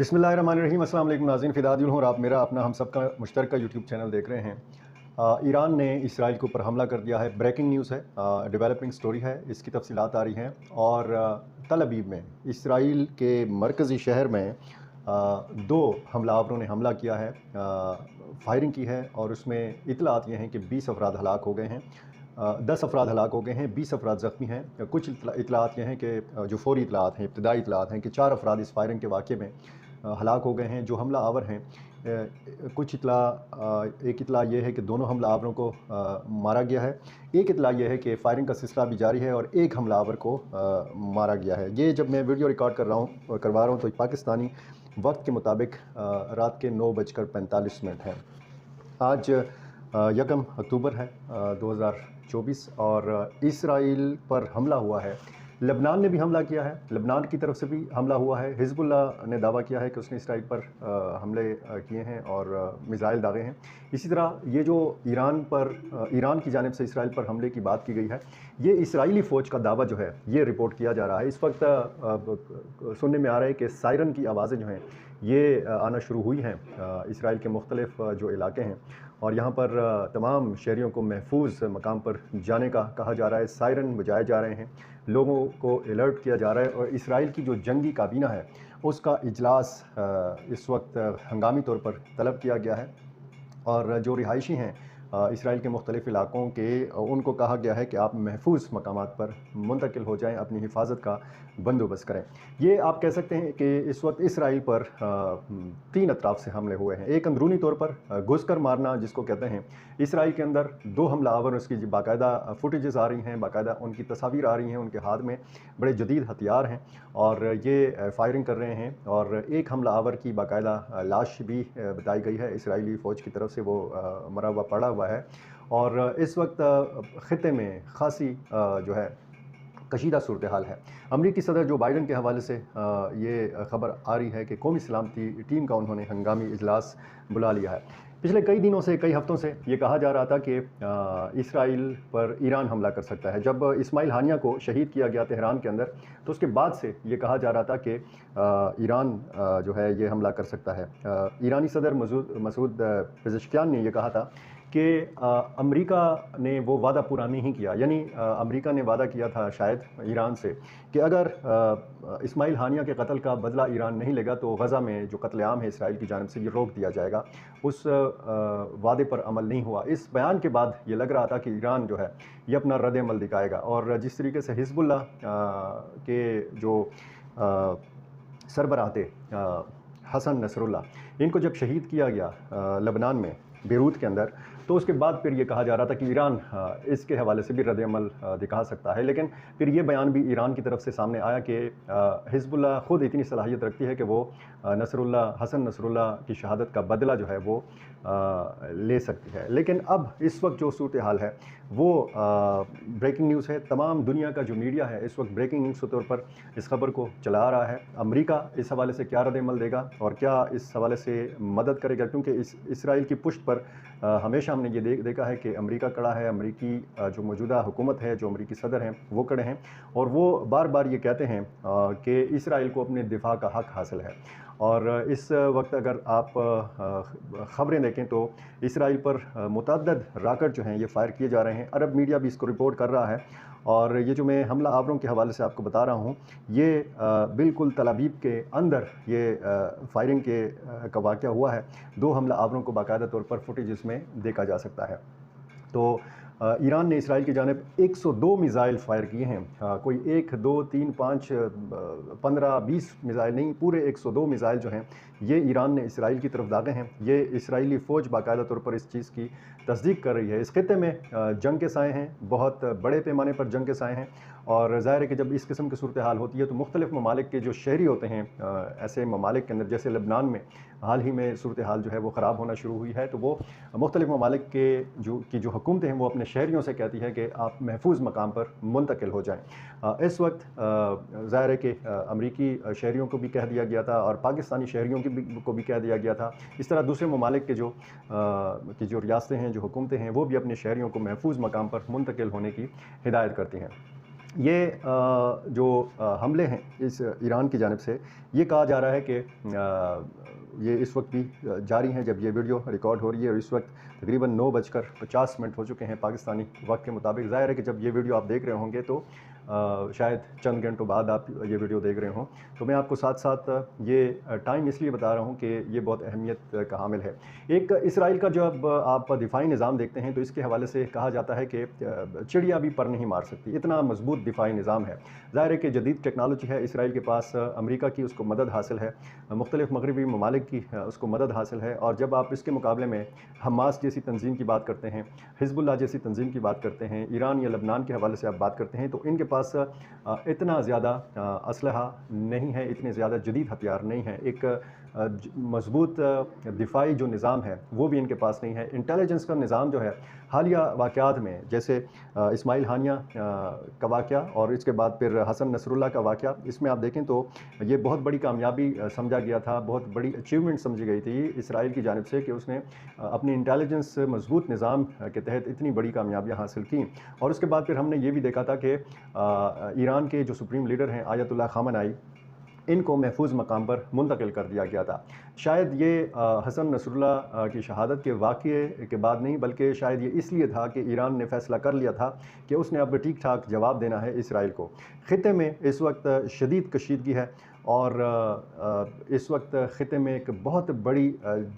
بسم اللہ الرحمن الرحیم السلام علیکم ناظرین فداد ہوں آپ میرا اپنا ہم سب کا مشترکہ یوٹیوب چینل دیکھ رہے ہیں۔ آ، ایران نے اسرائیل کے اوپر حملہ کر دیا ہے۔ بریکنگ نیوز ہے۔ ڈیولپنگ سٹوری ہے۔ اس کی تفصیلات آ رہی ہیں۔ اور آ، تل ابیب میں اسرائیل کے مرکزی شہر میں آ، دو حملہ آوروں نے حملہ کیا ہے۔ آ، فائرنگ کی ہے اور اس میں اطلاعات یہ ہیں کہ بیس افراد ہلاک ہو گئے ہیں۔ دس افراد ہلاک ہو گئے ہیں بیس افراد زخمی ہیں۔ کچھ اطلاعات یہ ہیں کہ جو فوری اطلاعات ہیں ابتدائی اطلاعات ہیں کہ چار افراد اس فائرنگ کے واقعے میں ہلاک ہو گئے ہیں، جو حملہ آور ہیں کچھ اطلاع ایک اطلاع یہ ہے کہ دونوں حملہ آوروں کو مارا گیا ہے۔ ایک اطلاع یہ ہے کہ فائرنگ کا سلسلہ بھی جاری ہے اور ایک حملہ آور کو مارا گیا ہے۔ یہ جب میں ویڈیو ریکارڈ کر رہا ہوں کروا رہا ہوں، تو پاکستانی وقت کے مطابق رات کے نو بج کر پینتالیس منٹ ہے آج یکم اکتوبر ہے دو ہزار چوبیس اور اسرائیل پر حملہ ہوا ہے۔ لبنان نے بھی حملہ کیا ہے۔ لبنان کی طرف سے بھی حملہ ہوا ہے۔ حزب اللہ نے دعویٰ کیا ہے کہ اس نے اسرائیل پر حملے کیے ہیں اور میزائل داغے ہیں۔ اسی طرح یہ جو ایران پر ایران کی جانب سے اسرائیل پر حملے کی بات کی گئی ہے، یہ اسرائیلی فوج کا دعویٰ جو ہے، یہ رپورٹ کیا جا رہا ہے۔ اس وقت سننے میں آ رہا ہے کہ سائرن کی آوازیں جو ہیں، یہ آنا شروع ہوئی ہیں۔ اسرائیل کے مختلف جو علاقے ہیں اور یہاں پر تمام شہریوں کو محفوظ مقام پر جانے کا کہا جا رہا ہے، سائرن بجائے جا رہے ہیں، لوگوں کو الرٹ کیا جا رہا ہے اور اسرائیل کی جو جنگی کابینہ ہے، اس کا اجلاس اس وقت ہنگامی طور پر طلب کیا گیا ہے اور جو رہائشی ہیں اسرائیل کے مختلف علاقوں کے ان کو کہا گیا ہے کہ آپ محفوظ مقامات پر منتقل ہو جائیں، اپنی حفاظت کا بندوبست کریں۔ یہ آپ کہہ سکتے ہیں کہ اس وقت اسرائیل پر تین اطراف سے حملے ہوئے ہیں۔ ایک اندرونی طور پر گھس کر مارنا، جس کو کہتے ہیں۔ اسرائیل کے اندر دو حملہ آور، اس کی باقاعدہ فوٹیجز آ رہی ہیں، باقاعدہ ان کی تصاویر آ رہی ہیں، ان کے ہاتھ میں بڑے جدید ہتھیار ہیں اور یہ فائرنگ کر رہے ہیں۔ اور ایک حملہ آور کی باقاعدہ لاش بھی بتائی گئی ہے۔ اسرائیلی فوج کی طرف سے وہ مرا ہوا پڑا ہوا ہے۔ اور اس وقت خطے میں خاصی جو ہے، کشیدہ صورتحال ہے۔ امریکی صدر جو بائیڈن کے حوالے سے یہ خبر آ رہی ہے کہ قومی سلامتی ٹیم کا انہوں نے ہنگامی اجلاس بلا لیا ہے۔ پچھلے کئی دنوں سے، کئی ہفتوں سے یہ کہا جا رہا تھا کہ اسرائیل پر ایران حملہ کر سکتا ہے۔ جب اسماعیل ہانیہ کو شہید کیا گیا تہران کے اندر، تو اس کے بعد سے یہ کہا جا رہا تھا کہ ایران جو ہے، یہ حملہ کر سکتا ہے۔ ایرانی صدر مسعود پزشکیان نے یہ کہا تھا کہ امریکہ نے وہ وعدہ پورا نہیں کیا یعنی امریکہ نے وعدہ کیا تھا شاید ایران سے کہ اگر اسماعیل ہانیہ کے قتل کا بدلہ ایران نہیں لے گا تو غزہ میں جو قتل عام ہے اسرائیل کی جانب سے یہ روک دیا جائے گا۔ اس وعدے پر عمل نہیں ہوا۔ اس بیان کے بعد یہ لگ رہا تھا کہ ایران جو ہے یہ اپنا رد عمل دکھائے گا اور جس طریقے سے حزب اللہ کے جو سربراہ تھے حسن نصر اللہ ان کو جب شہید کیا گیا لبنان میں، بیروت کے اندر تو اس کے بعد پھر یہ کہا جا رہا تھا کہ ایران اس کے حوالے سے بھی رد عمل دکھا سکتا ہے۔ لیکن پھر یہ بیان بھی ایران کی طرف سے سامنے آیا کہ حزب اللہ خود اتنی صلاحیت رکھتی ہے کہ وہ نصر اللہ حسن نصر اللہ کی شہادت کا بدلہ جو ہے وہ لے سکتی ہے۔ لیکن اب اس وقت جو صورتحال ہے، وہ بریکنگ نیوز ہے۔ تمام دنیا کا جو میڈیا ہے، اس وقت بریکنگ نیوز کے طور پر اس خبر کو چلا رہا ہے۔ امریکہ اس حوالے سے کیا رد عمل دے گا اور کیا اس حوالے سے مدد کرے گا؟ کیونکہ اس اسرائیل کی پشت پر ہمیشہ ہم نے یہ دیکھ دیکھا ہے کہ امریکہ کڑا ہے، امریکی جو موجودہ حکومت ہے، جو امریکی صدر ہیں، وہ کڑے ہیں اور وہ بار بار یہ کہتے ہیں کہ اسرائیل کو اپنے دفاع کا حق حاصل ہے۔ اور اس وقت اگر آپ خبریں دیکھیں تو اسرائیل پر متعدد راکٹ جو ہیں یہ فائر کیے جا رہے ہیں۔ عرب میڈیا بھی اس کو رپورٹ کر رہا ہے۔ اور یہ جو میں حملہ آوروں کے حوالے سے آپ کو بتا رہا ہوں، یہ بالکل تلابیب کے اندر یہ فائرنگ کے کا واقعہ ہوا ہے۔ دو حملہ آوروں کو باقاعدہ طور پر فوٹیج اس میں دیکھا جا سکتا ہے۔ تو ایران نے اسرائیل کی جانب ایک سو دو میزائل فائر کیے ہیں۔ کوئی ایک، دو، تین، پانچ پندرہ، بیس میزائل نہیں، پورے ایک سو دو میزائل جو ہیں، یہ ایران نے اسرائیل کی طرف داغے ہیں۔ یہ اسرائیلی فوج باقاعدہ طور پر اس چیز کی تصدیق کر رہی ہے۔ اس خطے میں جنگ کے سائے ہیں، بہت بڑے پیمانے پر جنگ کے سائے ہیں۔ اور ظاہر ہے کہ جب اس قسم کی صورتحال ہوتی ہے تو مختلف ممالک کے جو شہری ہوتے ہیں ایسے ممالک کے اندر، جیسے لبنان میں حال ہی میں صورتحال جو ہے وہ خراب ہونا شروع ہوئی ہے، تو وہ مختلف ممالک کے جو، کی جو حکومتیں ہیں وہ اپنے شہریوں سے کہتی ہے کہ آپ محفوظ مقام پر منتقل ہو جائیں۔ اس وقت ظاہر ہے کہ امریکی شہریوں کو بھی کہہ دیا گیا تھا اور پاکستانی شہریوں کی بھی، کو بھی کہہ دیا گیا تھا۔ اس طرح دوسرے ممالک کے جو کی جو ریاستیں ہیں، جو حکومتیں ہیں، وہ بھی اپنے شہریوں کو محفوظ مقام پر منتقل ہونے کی ہدایت کرتی ہیں۔ یہ جو حملے ہیں اس ایران کی جانب سے، یہ کہا جا رہا ہے کہ یہ اس وقت بھی جاری ہیں جب یہ ویڈیو ریکارڈ ہو رہی ہے اور اس وقت تقریباً نو بج کر پچاس منٹ ہو چکے ہیں پاکستانی وقت کے مطابق۔ ظاہر ہے کہ جب یہ ویڈیو آپ دیکھ رہے ہوں گے تو شاید چند گھنٹوں بعد آپ یہ ویڈیو دیکھ رہے ہوں۔ تو میں آپ کو ساتھ ساتھ یہ ٹائم اس لیے بتا رہا ہوں کہ یہ بہت اہمیت کا حامل ہے۔ ایک اسرائیل کا جب آپ دفاعی نظام دیکھتے ہیں تو اس کے حوالے سے کہا جاتا ہے کہ چڑیا بھی پر نہیں مار سکتی، اتنا مضبوط دفاعی نظام ہے۔ ظاہر ہے کہ جدید ٹیکنالوجی ہے، اسرائیل کے پاس امریکہ کی اس کو مدد حاصل ہے، مختلف مغربی ممالک کی اس کو مدد حاصل ہے۔ اور جب آپ اس کے مقابلے میں حماس جیسی تنظیم کی بات کرتے ہیں، حزب اللہ جیسی تنظیم کی بات کرتے ہیں، ایران یا لبنان کے حوالے سے آپ بات کرتے ہیں، تو ان کے پاس پاس اتنا زیادہ اسلحہ نہیں ہے، اتنے زیادہ جدید ہتھیار نہیں ہیں۔ ایک مضبوط دفاعی جو نظام ہے، وہ بھی ان کے پاس نہیں ہے۔ انٹیلیجنس کا نظام جو ہے، حالیہ واقعات میں، جیسے اسماعیل ہانیہ کا واقعہ اور اس کے بعد پھر حسن نصر اللہ کا واقعہ۔ اس میں آپ دیکھیں تو یہ بہت بڑی کامیابی سمجھا گیا تھا، بہت بڑی اچیومنٹ سمجھی گئی تھی اسرائیل کی جانب سے کہ اس نے اپنی انٹیلیجنس مضبوط نظام کے تحت اتنی بڑی کامیابیاں حاصل کی اور اس کے بعد پھر ہم نے یہ بھی دیکھا تھا کہ ایران کے جو سپریم لیڈر ہیں آیت اللہ خامن آئی، ان کو محفوظ مقام پر منتقل کر دیا گیا تھا۔ شاید یہ حسن نصر اللہ کی شہادت کے واقعے کے بعد نہیں، بلکہ شاید یہ اس لیے تھا کہ ایران نے فیصلہ کر لیا تھا کہ اس نے اب ٹھیک ٹھاک جواب دینا ہے اسرائیل کو۔ خطے میں اس وقت شدید کشیدگی ہے۔ اور اس وقت خطے میں ایک بہت بڑی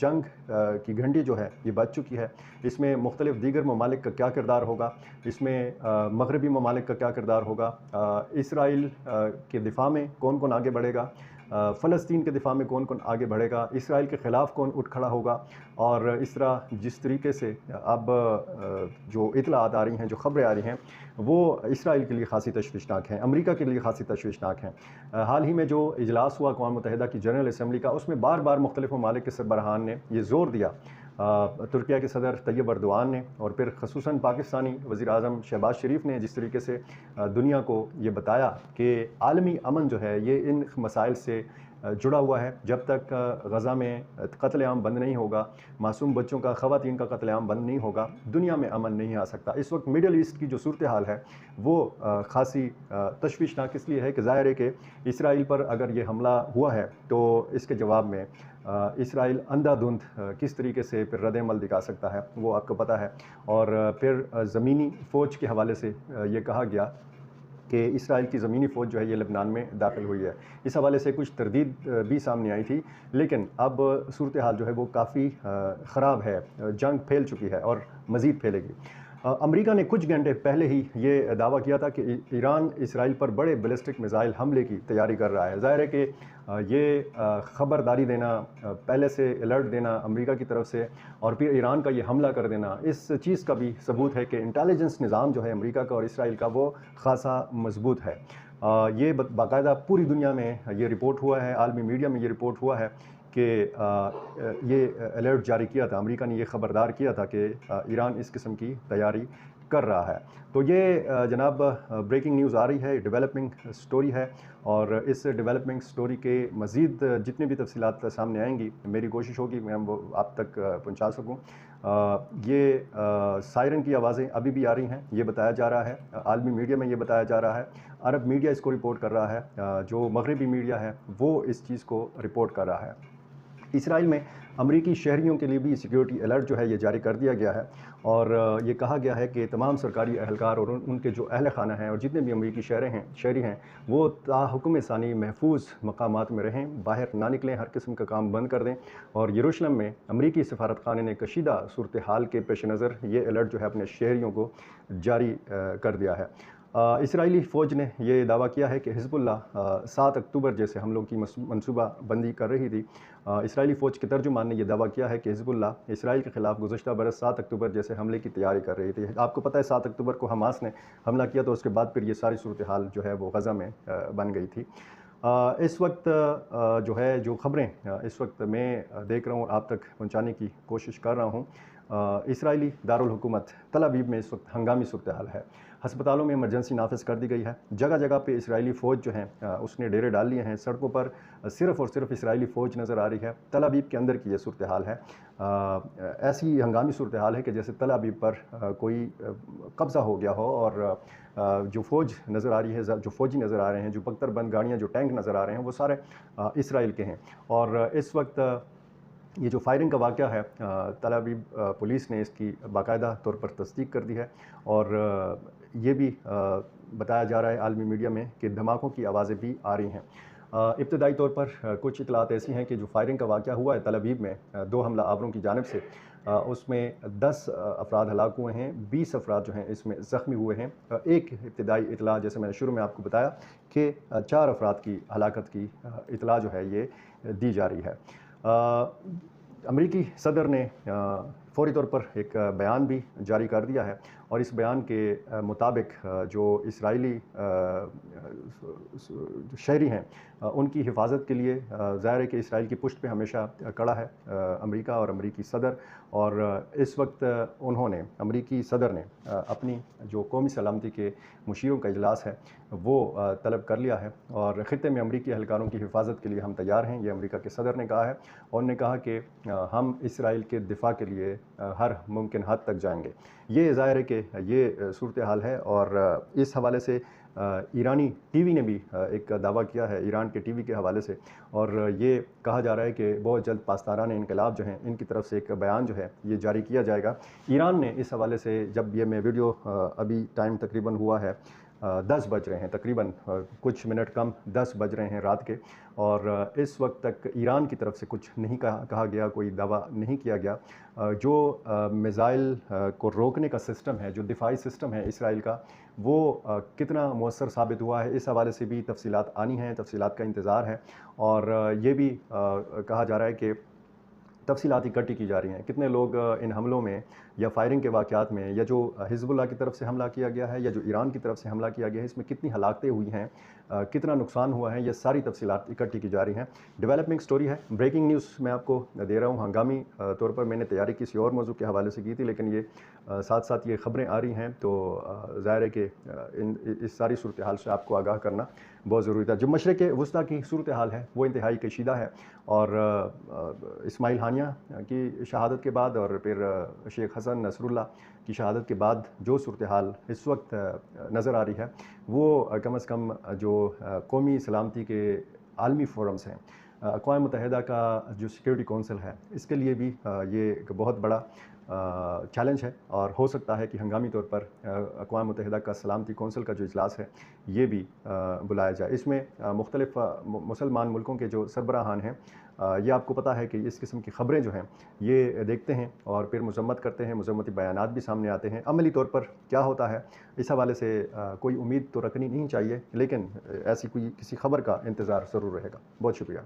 جنگ کی گھنٹی جو ہے، یہ بچ چکی ہے۔ اس میں مختلف دیگر ممالک کا کیا کردار ہوگا؟ اس میں مغربی ممالک کا کیا کردار ہوگا؟ اسرائیل کے دفاع میں کون کون آگے بڑھے گا؟ فلسطین کے دفاع میں کون کون آگے بڑھے گا؟ اسرائیل کے خلاف کون اٹھ کھڑا ہوگا؟ اور اس طرح جس طریقے سے اب جو اطلاعات آ رہی ہیں، جو خبریں آ رہی ہیں، وہ اسرائیل کے لیے خاصی تشویشناک ہیں، امریکہ کے لیے خاصی تشویشناک ہیں۔ حال ہی میں جو اجلاس ہوا اقوام متحدہ کی جنرل اسمبلی کا، اس میں بار بار مختلف ممالک کے سربراہان نے یہ زور دیا۔ ترکیہ کے صدر طیب اردوان نے اور پھر خصوصاً پاکستانی وزیر اعظم شہباز شریف نے جس طریقے سے دنیا کو یہ بتایا کہ عالمی امن جو ہے یہ ان مسائل سے جڑا ہوا ہے۔ جب تک غزہ میں قتل عام بند نہیں ہوگا، معصوم بچوں کا، خواتین کا قتل عام بند نہیں ہوگا، دنیا میں امن نہیں آ سکتا۔ اس وقت مڈل ایسٹ کی جو صورتحال ہے، وہ خاصی تشویشناک اس لیے ہے کہ ظاہر ہے کہ اسرائیل پر اگر یہ حملہ ہوا ہے، تو اس کے جواب میں اسرائیل اندھا دھند کس طریقے سے پھر رد عمل دکھا سکتا ہے، وہ آپ کو پتہ ہے۔ اور پھر زمینی فوج کے حوالے سے یہ کہا گیا کہ اسرائیل کی زمینی فوج جو ہے یہ لبنان میں داخل ہوئی ہے۔ اس حوالے سے کچھ تردید بھی سامنے آئی تھی، لیکن اب صورتحال جو ہے وہ کافی خراب ہے۔ جنگ پھیل چکی ہے اور مزید پھیلے گی۔ امریکہ نے کچھ گھنٹے پہلے ہی یہ دعویٰ کیا تھا کہ ایران اسرائیل پر بڑے بیلسٹک میزائل حملے کی تیاری کر رہا ہے۔ ظاہر ہے کہ یہ خبرداری دینا پہلے سے الرٹ دینا امریکہ کی طرف سے اور پھر ایران کا یہ حملہ کر دینا، اس چیز کا بھی ثبوت ہے کہ انٹیلیجنس نظام جو ہے امریکہ کا اور اسرائیل کا وہ خاصا مضبوط ہے۔ یہ باقاعدہ پوری دنیا میں یہ رپورٹ ہوا ہے، عالمی میڈیا میں یہ رپورٹ ہوا ہے کہ یہ الرٹ جاری کیا تھا، امریکہ نے یہ خبردار کیا تھا کہ ایران اس قسم کی تیاری کر رہا ہے۔ تو یہ جناب بریکنگ نیوز آ رہی ہے ڈیولپنگ سٹوری ہے اور اس ڈیولپنگ سٹوری کے مزید جتنی بھی تفصیلات سامنے آئیں گی، میری کوشش ہوگی میں وہ آپ تک پہنچا سکوں۔ یہ سائرن کی آوازیں ابھی بھی آ رہی ہیں، یہ بتایا جا رہا ہے۔ عالمی میڈیا میں یہ بتایا جا رہا ہے۔ عرب میڈیا اس کو رپورٹ کر رہا ہے۔ جو مغربی میڈیا ہے وہ اس چیز کو رپورٹ کر رہا ہے۔ اسرائیل میں امریکی شہریوں کے لیے بھی سیکیورٹی الرٹ جو ہے یہ جاری کر دیا گیا ہے اور یہ کہا گیا ہے کہ تمام سرکاری اہلکار اور ان کے جو اہل خانہ ہیں اور جتنے بھی امریکی شہرے ہیں، شہری ہیں، وہ تاحکم ثانی محفوظ مقامات میں رہیں، باہر نہ نکلیں، ہر قسم کا کام بند کر دیں۔ اور یروشلم میں امریکی سفارت خانے نے کشیدہ صورتحال کے پیش نظر یہ الرٹ جو ہے اپنے شہریوں کو جاری کر دیا ہے۔ اسرائیلی فوج نے یہ دعویٰ کیا ہے کہ حزب اللہ سات اکتوبر جیسے حملوں کی منصوبہ بندی کر رہی تھی اسرائیلی فوج کے ترجمان نے یہ دعویٰ کیا ہے کہ حزب اللہ اسرائیل کے خلاف گزشتہ برس سات اکتوبر جیسے حملے کی تیاری کر رہی تھی۔ آپ کو پتہ ہے، سات اکتوبر کو حماس نے حملہ کیا تو اس کے بعد پھر یہ ساری صورتحال جو ہے وہ غزہ میں بن گئی تھی۔ اس وقت جو ہے جو خبریں اس وقت میں دیکھ رہا ہوں آپ تک پہنچانے کی کوشش کر رہا ہوں۔ اسرائیلی دارالحکومت تل ابیب میں اس وقت ہنگامی صورتحال ہے۔ ہسپتالوں میں ایمرجنسی نافذ کر دی گئی ہے۔ جگہ جگہ پہ اسرائیلی فوج جو ہیں اس نے ڈیرے ڈال لیے ہیں۔ سڑکوں پر صرف اور صرف اسرائیلی فوج نظر آ رہی ہے۔ تل ابیب کے اندر کی یہ صورتحال ہے۔ ایسی ہنگامی صورتحال ہے کہ جیسے تل ابیب پر کوئی قبضہ ہو گیا ہو اور جو فوج نظر آ رہی ہے، جو فوجی نظر آ رہے ہیں، جو پختر بند گاڑیاں، جو ٹینک نظر آ رہے ہیں، وہ سارے اسرائیل کے ہیں۔ اور اس وقت یہ جو فائرنگ کا واقعہ ہے طلابیب پولیس نے اس کی باقاعدہ طور پر تصدیق کر دی ہے اور یہ بھی بتایا جا رہا ہے عالمی میڈیا میں کہ دھماکوں کی آوازیں بھی آ رہی ہیں۔ ابتدائی طور پر کچھ اطلاعات ایسی ہیں کہ جو فائرنگ کا واقعہ ہوا ہے طلبیب میں دو حملہ آوروں کی جانب سے اس میں دس افراد ہلاک ہوئے ہیں، بیس افراد جو ہیں اس میں زخمی ہوئے ہیں۔ ایک ابتدائی اطلاع، جیسے میں نے شروع میں آپ کو بتایا کہ چار افراد کی ہلاکت کی اطلاع جو ہے یہ دی جا رہی ہے۔ امریکی صدر نے فوری طور پر ایک بیان بھی جاری کر دیا ہے اور اس بیان کے مطابق جو اسرائیلی شہری ہیں ان کی حفاظت کے لیے ظاہر ہے کہ اسرائیل کی پشت پہ ہمیشہ کڑا ہے امریکہ اور امریکی صدر اور اس وقت انہوں نے، امریکی صدر نے اپنی جو قومی سلامتی کے مشیروں کا اجلاس ہے، وہ طلب کر لیا ہے اور خطے میں امریکی اہلکاروں کی حفاظت کے لیے ہم تیار ہیں، یہ امریکہ کے صدر نے کہا ہے اور نے کہا کہ ہم اسرائیل کے دفاع کے لیے ہر ممکن حد تک جائیں گے۔ یہ ظاہر ہے کہ یہ صورتحال ہے اور اس حوالے سے ایرانی ٹی وی نے بھی ایک دعویٰ کیا ہے ایران کے ٹی وی کے حوالے سے۔ اور یہ کہا جا رہا ہے کہ بہت جلد پاسداران انقلاب جو ہیں، ان کی طرف سے ایک بیان جو ہے، یہ جاری کیا جائے گا۔ ایران نے اس حوالے سے جب یہ میں ویڈیو ابھی ٹائم تقریباً ہوا ہے دس بج رہے ہیں تقریباً کچھ منٹ کم دس بج رہے ہیں رات کے۔ اور اس وقت تک ایران کی طرف سے کچھ نہیں کہا کہا گیا، کوئی دعویٰ نہیں کیا گیا۔ جو میزائل کو روکنے کا سسٹم ہے، جو دفاعی سسٹم ہے اسرائیل کا وہ کتنا مؤثر ثابت ہوا ہے، اس حوالے سے بھی تفصیلات آنی ہیں، تفصیلات کا انتظار ہے اور یہ بھی کہا جا رہا ہے کہ تفصیلات اکٹھی کی جا رہی ہیں۔ کتنے لوگ ان حملوں میں یا فائرنگ کے واقعات میں یا جو حزب اللہ کی طرف سے حملہ کیا گیا ہے یا جو ایران کی طرف سے حملہ کیا گیا ہے، اس میں کتنی ہلاکتیں ہوئی ہیں کتنا نقصان ہوا ہے، یہ ساری تفصیلات اکٹھی کی جا رہی ہیں۔ ڈیولپنگ سٹوری ہے۔ بریکنگ نیوز میں آپ کو دے رہا ہوں، ہنگامی طور پر میں نے تیاری کسی اور موضوع کے حوالے سے کی تھی، لیکن یہ ساتھ ساتھ یہ خبریں آ رہی ہیں، تو ظاہر ہے کہ ان، اس ساری صورتحال سے آپ کو آگاہ کرنا بہت ضروری تھا۔ جو مشرق وسطیٰ کی صورتحال ہے، وہ انتہائی کشیدہ ہے۔ اور اسماعیل ہانیہ کی شہادت کے بعد اور پھر شیخ حسن نصر اللہ کی شہادت کے بعد جو صورتحال اس وقت نظر آ رہی ہے، وہ کم از کم جو قومی سلامتی کے عالمی فورمز ہیں اقوام متحدہ کا جو سیکیورٹی کونسل ہے، اس کے لیے بھی یہ ایک بہت بڑا چیلنج ہے اور ہو سکتا ہے کہ ہنگامی طور پر اقوام متحدہ کا سلامتی کونسل کا جو اجلاس ہے، یہ بھی بلایا جائے۔ اس میں مختلف مسلمان ملکوں کے جو سربراہان ہیں یہ آپ کو پتہ ہے کہ اس قسم کی خبریں جو ہیں، یہ دیکھتے ہیں اور پھر مذمت کرتے ہیں، مذمتی بیانات بھی سامنے آتے ہیں۔ عملی طور پر کیا ہوتا ہے، اس حوالے سے کوئی امید تو رکھنی نہیں چاہیے، لیکن ایسی کوئی کسی خبر کا انتظار ضرور رہے گا۔ بہت شکریہ۔